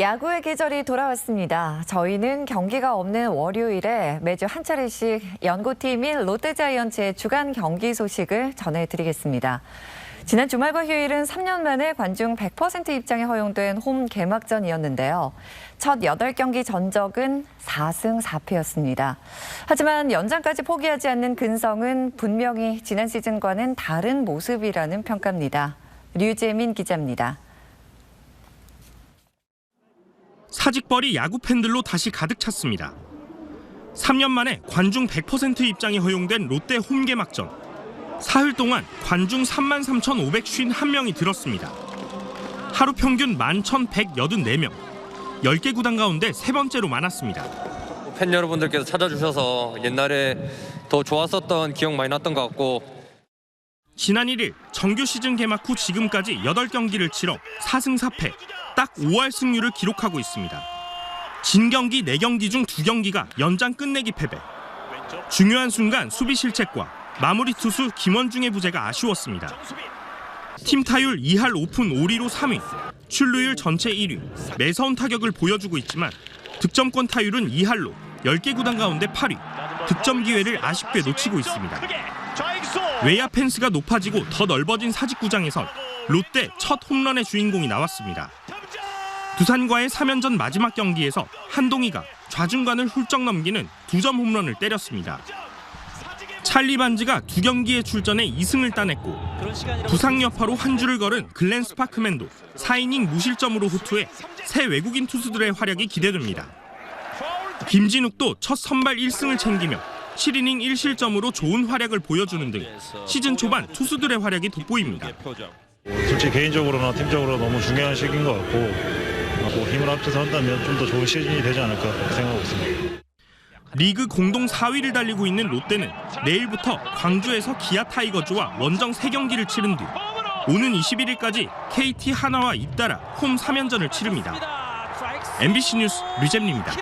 야구의 계절이 돌아왔습니다. 저희는 경기가 없는 월요일에 매주 한 차례씩 연고팀인 롯데자이언츠의 주간 경기 소식을 전해드리겠습니다. 지난 주말과 휴일은 3년 만에 관중 100% 입장이 허용된 홈 개막전이었는데요. 첫 8경기 전적은 4승 4패였습니다. 하지만 연장까지 포기하지 않는 근성은 분명히 지난 시즌과는 다른 모습이라는 평가입니다. 류재민 기자입니다. 사직벌이 야구 팬들로 다시 가득 찼습니다. 3년 만에 관중 100% 입장이 허용된 롯데 홈 개막전. 사흘 동안 관중 33,551명이 들었습니다. 하루 평균 11,184명. 10개 구단 가운데 세 번째로 많았습니다. 팬 여러분들께서 찾아주셔서 옛날에 더 좋았었던 기억 많이 났던 것 같고 지난 1일 정규 시즌 개막 후 지금까지 8경기를 치러 4승 4패, 딱 5할 승률을 기록하고 있습니다. 진 경기 4경기 중 2경기가 연장 끝내기 패배. 중요한 순간 수비 실책과 마무리 투수 김원중의 부재가 아쉬웠습니다. 팀 타율 2할 5푼 5리로 3위, 출루율 전체 1위, 매서운 타격을 보여주고 있지만 득점권 타율은 2할로 10개 구단 가운데 8위, 득점 기회를 아쉽게 놓치고 있습니다. 외야 펜스가 높아지고 더 넓어진 사직구장에선 롯데 첫 홈런의 주인공이 나왔습니다. 두산과의 3연전 마지막 경기에서 한동희가 좌중간을 훌쩍 넘기는 두 점 홈런을 때렸습니다. 찰리 반지가 두 경기에 출전해 2승을 따냈고 부상 여파로 한 줄을 걸은 글렌 스파크맨도 4이닝 무실점으로 호투해 새 외국인 투수들의 활약이 기대됩니다. 김진욱도 첫 선발 1승을 챙기며 7이닝 1실점으로 좋은 활약을 보여주는 등 시즌 초반 투수들의 활약이 돋보입니다. 솔직히 개인적으로나 팀적으로 너무 중요한 시기인 것 같고 뭐 힘을 합쳐서 한다면 좀 더 좋은 시즌이 되지 않을까 생각하고 있습니다. 리그 공동 4위를 달리고 있는 롯데는 내일부터 광주에서 기아 타이거즈와 원정 3경기를 치른 뒤 오는 21일까지 KT 하나와 잇따라 홈 3연전을 치릅니다. MBC 뉴스 류잼입니다.